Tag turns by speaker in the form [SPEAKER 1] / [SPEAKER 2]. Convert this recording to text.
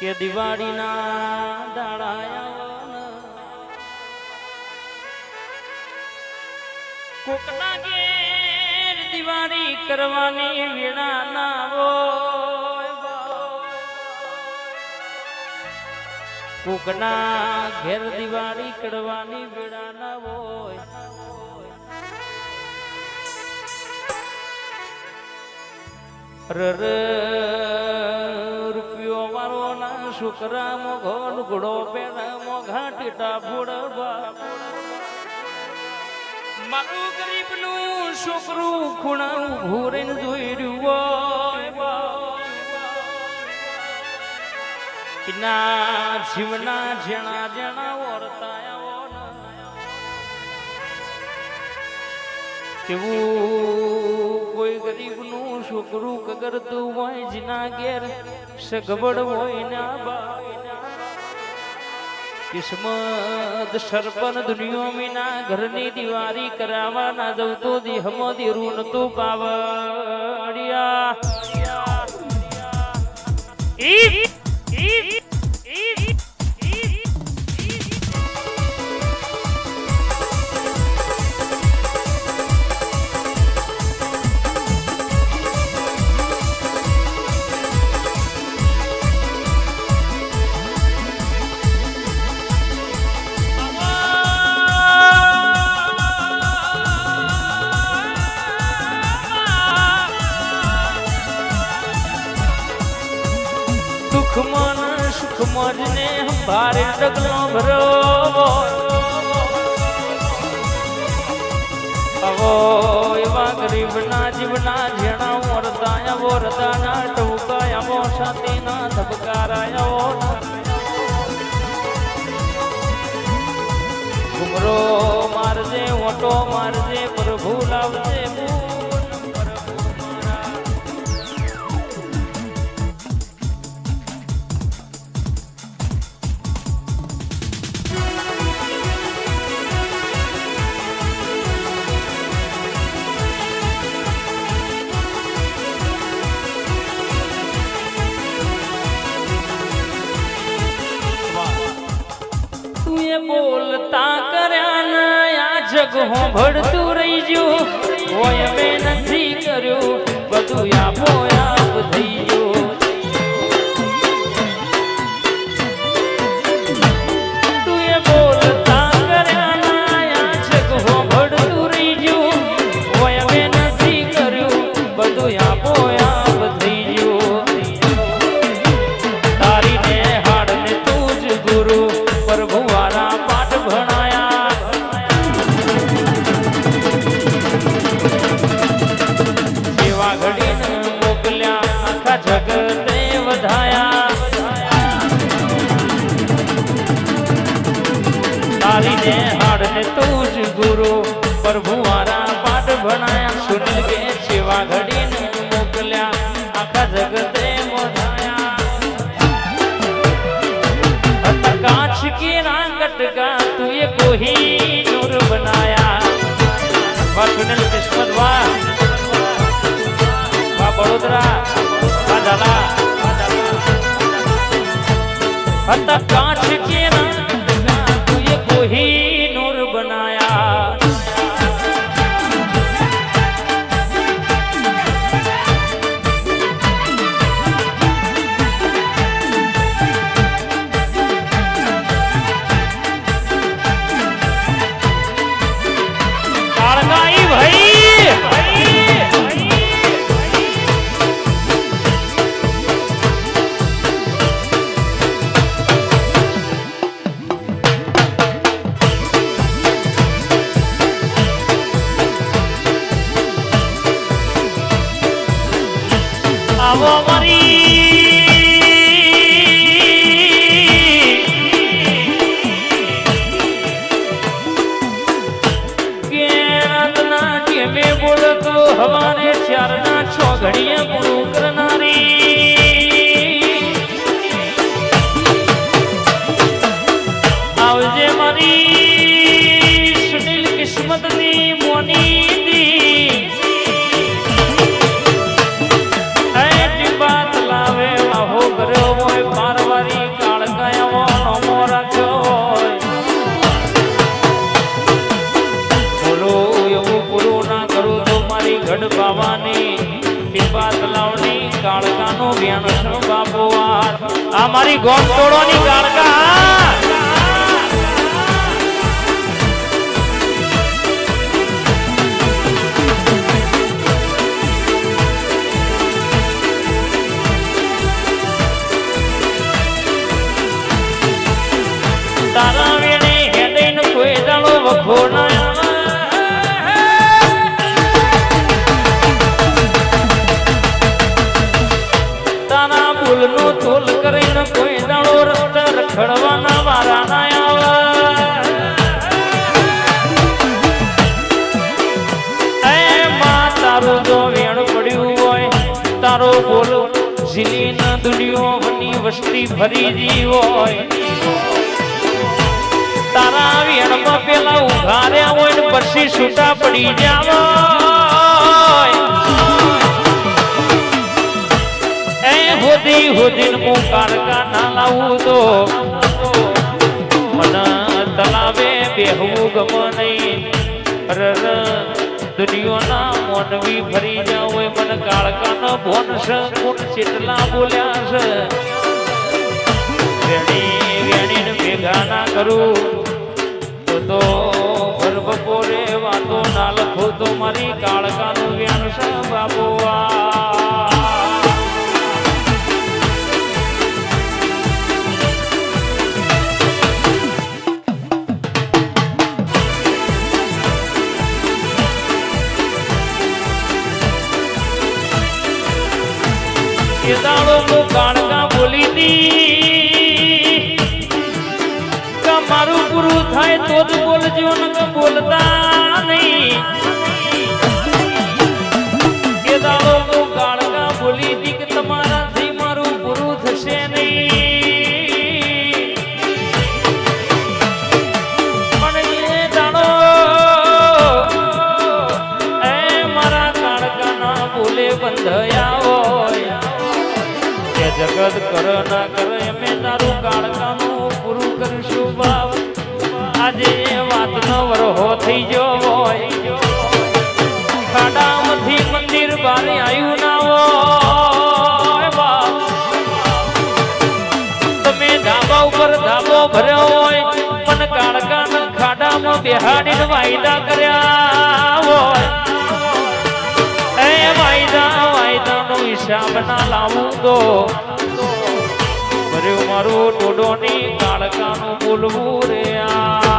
[SPEAKER 1] કે દિવાળીના દાડાયા કોકના દિવાળી કરવાની વેળા ના હોય કોકના ઘેર દિવાળી કરવાની વેળા ના હોય. રર ના ઘોડ ઘોડો મોઘા ટીટા ફોડવા મારું ગરીબનું છોકરું ખૂણા રહીને જોઈ ના જીવના જણા જણા કેવું કોઈ ગરીબનું છોકરું કગરતું હોય જીના ઘેર, સગવડ હોય ના બા કિસ્મત સરપન દુનિયો મીના ઘરની દિવાળી કરાવવા ના જવું તો દેહમો દેરું નતું પાવડિયા. દુઃખમાં ને સુખમાં જ ને ભારે ડગલો ભરો અવો એવા ગરીબના જીવના જેણા વરદાયા વરદાના ટૂકાયા સાથેના ધબકારાયા ઘુમરો મારજે, ઓટો મારજે, પ્રભુ લાવજે જગ હોંભળતું રહી ગયું હોય મેં નથી કર્યું. બધું આપો મને તું જ ગુરુ. પ્રભુ મારા પાઠ ભણાયા. સુનિલ કે સેવા ઘડીને મોકલ્યા. આખા જગતે મોધાયા કાંચ કી રાંગટ કા તું એ કોહી નૂર બનાયા. વા સુનિલ કિસ્મત વા વા બડોદરા વા દાદા. કાંચ કે રાંગટ આવો મારી બોલતો હવારે ચારના છ ઘડીએ પૂરું કરનારી આવજે મારી સુનિલ કિસ્મતની મોની. આ મારી ગોમની ગાળકા તારા વેણે વખો ના. રસ્તે મારા ના તારો બોલ ઝીલી ના દુનિયો વની વસ્તી ભરી જી હોય. તારા વેણમાં પેલા ઉઘાર્યા હોય ને પછી છૂટા પડી જાવ. રર દુનિયોના મોનવી ફરી જાવ મને કાળકાનો ભોન છે કોણ ચેટલા બોલ્યા છે. વેણી વેણીને ભેગા ના કરું, તો તો ભર બપોરે વાતો ના લખો તો મારી કાળકાનું વ્યાણ છે બાબુઆ એ દાડો હું કાળકા બોલી દી થાય તો જ બોલજો બોલતા નહીં. એ કે કર, ના કર અમે તારું કાળકાનું પૂરું કરીશું બાપ આજે વાત ન વરહો થઈ જો હોય. ખાડામાંથી મંદિર બારે આવ્યું ના હોય બાપ તમે ધાબા ઉપર ધાબો ભર્યો હોય, પણ કાળકાના ખાડામાં બેહાડીને વાયદા કર્યા હોય. હિસાબ ના લાવું તો મારું ડોડોની કાળકાનું બોલવું રે આ.